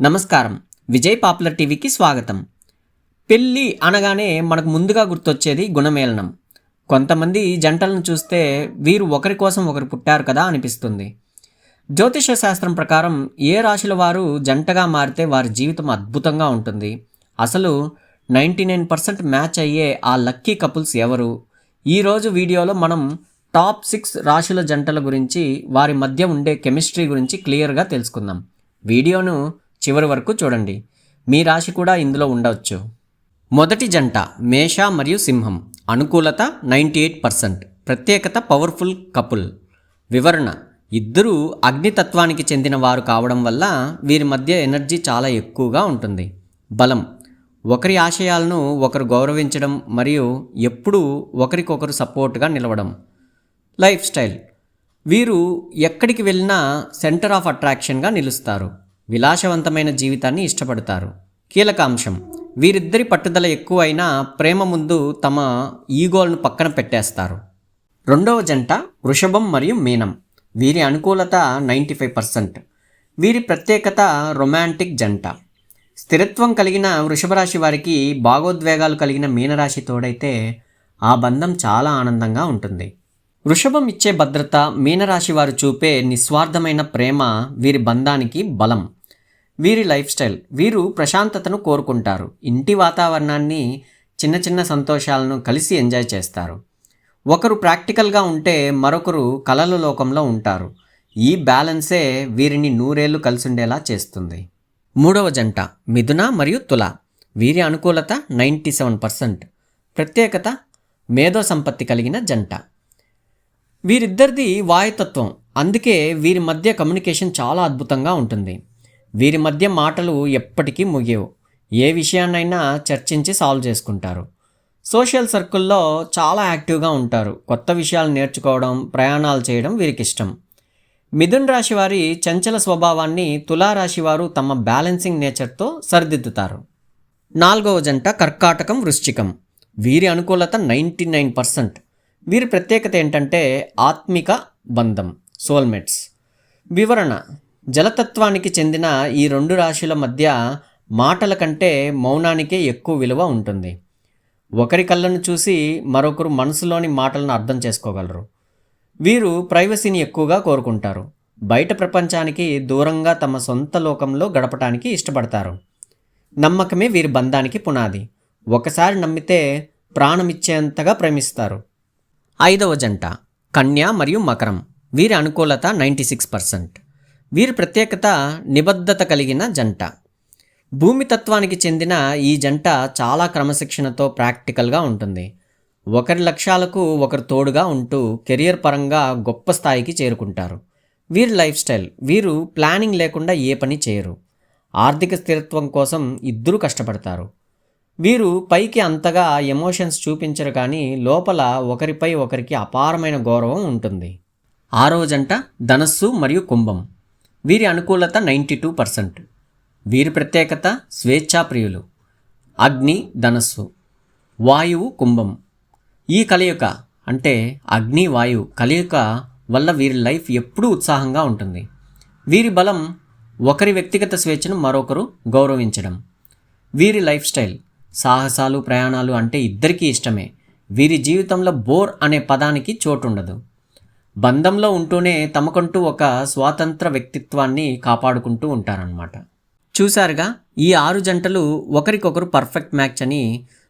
నమస్కారం. విజయ్ పాపులర్ టీవీకి స్వాగతం. పెళ్ళి అనగానే మనకు ముందుగా గుర్తొచ్చేది గుణమేళనం. కొంతమంది జంటలను చూస్తే వీరు ఒకరి కోసం ఒకరు పుట్టారు కదా అనిపిస్తుంది. జ్యోతిష శాస్త్రం ప్రకారం ఏ రాశుల వారు జంటగా మారితే వారి జీవితం అద్భుతంగా ఉంటుంది. అసలు నైంటీ నైన్ పర్సెంట్ మ్యాచ్ అయ్యే ఆ లక్కీ కపుల్స్ ఎవరు? ఈరోజు వీడియోలో మనం టాప్ సిక్స్ రాశుల జంటల గురించి వారి మధ్య ఉండే కెమిస్ట్రీ గురించి క్లియర్గా తెలుసుకుందాం. వీడియోను చివరి వరకు చూడండి. మీ రాశి కూడా ఇందులో ఉండవచ్చు. మొదటి జంట మేష మరియు సింహం. అనుకూలత నైంటీ ఎయిట్ పర్సెంట్. ప్రత్యేకత పవర్ఫుల్ కపుల్. వివరణ. ఇద్దరూ అగ్నితత్వానికి చెందిన వారు కావడం వల్ల వీరి మధ్య ఎనర్జీ చాలా ఎక్కువగా ఉంటుంది. బలం. ఒకరి ఆశయాలను ఒకరు గౌరవించడం మరియు ఎప్పుడూ ఒకరికొకరు సపోర్ట్గా నిలవడం. Life style. వీరు ఎక్కడికి వెళ్ళినా సెంటర్ ఆఫ్ అట్రాక్షన్గా నిలుస్తారు. విలాసవంతమైన జీవితాన్ని ఇష్టపడతారు. కీలక అంశం వీరిద్దరి పట్టుదల ఎక్కువైనా ప్రేమ ముందు తమ ఈగోలను పక్కన పెట్టేస్తారు. రెండవ జంట వృషభం మరియు మీనం. వీరి అనుకూలత నైంటీ ఫైవ్ పర్సెంట్. వీరి ప్రత్యేకత రొమాంటిక్ జంట. స్థిరత్వం కలిగిన వృషభ రాశి వారికి భాగోద్వేగాలు కలిగిన మీనరాశి తోడైతే ఆ బంధం చాలా ఆనందంగా ఉంటుంది. వృషభం ఇచ్చే భద్రత మీనరాశి వారు చూపే నిస్వార్థమైన ప్రేమ వీరి బంధానికి బలం. వీరి లైఫ్ స్టైల్. వీరు ప్రశాంతతను కోరుకుంటారు. ఇంటి వాతావరణాన్ని చిన్న చిన్న సంతోషాలను కలిసి ఎంజాయ్ చేస్తారు. ఒకరు ప్రాక్టికల్గా ఉంటే మరొకరు కలల లోకంలో ఉంటారు. ఈ బ్యాలెన్సే వీరిని నూరేళ్ళు కలిసుండేలా చేస్తుంది. మూడవ జంట మిథున మరియు తుల. వీరి అనుకూలత నైంటీ సెవెన్ పర్సెంట్. ప్రత్యేకత మేధో సంపత్తి కలిగిన జంట. వీరిద్దరిది వాయుతత్వం. అందుకే వీరి మధ్య కమ్యూనికేషన్ చాలా అద్భుతంగా ఉంటుంది. వీరి మధ్య మాటలు ఎప్పటికీ ముగియవు. ఏ విషయాన్నైనా చర్చించి సాల్వ్ చేసుకుంటారు. సోషల్ సర్కిల్లో చాలా యాక్టివ్గా ఉంటారు. కొత్త విషయాలు నేర్చుకోవడం ప్రయాణాలు చేయడం వీరికి ఇష్టం మిథున్ రాశి వారి చంచల స్వభావాన్ని తులారాశి వారు తమ బ్యాలెన్సింగ్ నేచర్తో సరిదిద్దుతారు. నాలుగవ జంట కర్కాటకం వృశ్చికం. వీరి అనుకూలత నైంటీ నైన్ పర్సెంట్. వీరి ప్రత్యేకత ఏంటంటే ఆత్మిక బంధం సోల్మేట్స్. వివరణ జలతత్వానికి చెందిన ఈ రెండు రాశుల మధ్య మాటల కంటే మౌనానికే ఎక్కువ విలువ ఉంటుంది. ఒకరి కళ్ళను చూసి మరొకరు మనసులోని మాటలను అర్థం చేసుకోగలరు. వీరు ప్రైవసీని ఎక్కువగా కోరుకుంటారు. బయట ప్రపంచానికి దూరంగా తమ సొంత లోకంలో గడపటానికి ఇష్టపడతారు. నమ్మకమే వీరి బంధానికి పునాది. ఒకసారి నమ్మితే ప్రాణమిచ్చేంతగా ప్రేమిస్తారు. ఐదవ జంట. కన్య మరియు మకరం. వీరి అనుకూలత నైంటీ సిక్స్ పర్సెంట్. వీరి ప్రత్యేకత నిబద్ధత కలిగిన జంట. భూమి తత్వానికి చెందిన ఈ జంట చాలా క్రమశిక్షణతో ప్రాక్టికల్గా ఉంటుంది. ఒకరి లక్ష్యాలకు ఒకరు తోడుగా ఉంటూ కెరియర్ పరంగా గొప్ప స్థాయికి చేరుకుంటారు. వీరి లైఫ్ స్టైల్ వీరు ప్లానింగ్ లేకుండా ఏ పని చేయరు. ఆర్థిక స్థిరత్వం కోసం ఇద్దరు కష్టపడతారు. వీరు పైకి అంతగా ఎమోషన్స్ చూపించరు కానీ లోపల ఒకరిపై ఒకరికి అపారమైన గౌరవం ఉంటుంది. ఆరో జంట ధనస్సు మరియు కుంభం. వీరి అనుకూలత నైంటీ టూ పర్సెంట్. వీరి ప్రత్యేకత స్వేచ్ఛాప్రియులు అగ్ని ధనస్సు. వాయువు కుంభం. ఈ కలయిక అంటే అగ్ని వాయువు కలయిక వల్ల వీరి లైఫ్ ఎప్పుడూ ఉత్సాహంగా ఉంటుంది. వీరి బలం ఒకరి వ్యక్తిగత స్వేచ్ఛను మరొకరు గౌరవించడం. వీరి లైఫ్ స్టైల్ సాహసాలు ప్రయాణాలు అంటే ఇద్దరికీ ఇష్టమే. వీరి జీవితంలో బోర్ అనే పదానికి చోటుండదు. బంధంలో ఉంటూనే తమకంటూ ఒక స్వాతంత్ర వ్యక్తిత్వాన్ని కాపాడుకుంటూ ఉంటారనమాట చూశారుగా ఈ ఆరు జంటలు ఒకరికొకరు పర్ఫెక్ట్ మ్యాచ్ అని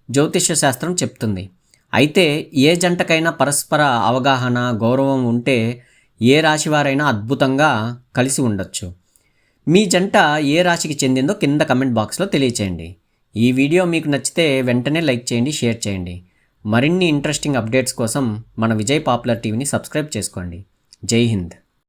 జ్యోతిష్య శాస్త్రం చెప్తుంది. అయితే ఏ జంటకైనా పరస్పర అవగాహన గౌరవం ఉంటే ఏ రాశివారైనా అద్భుతంగా కలిసి ఉండొచ్చు. మీ జంట ఏ రాశికి చెందిందో కింద కమెంట్ బాక్స్లో తెలియచేయండి. ఈ వీడియో మీకు నచ్చితే వెంటనే లైక్ చేయండి షేర్ చేయండి. మరిన్ని ఇంట్రెస్టింగ్ అప్డేట్స్ కోసం మన విజయ్ పాపులర్ టీవీని సబ్స్క్రైబ్ చేసుకోండి. జై హింద్.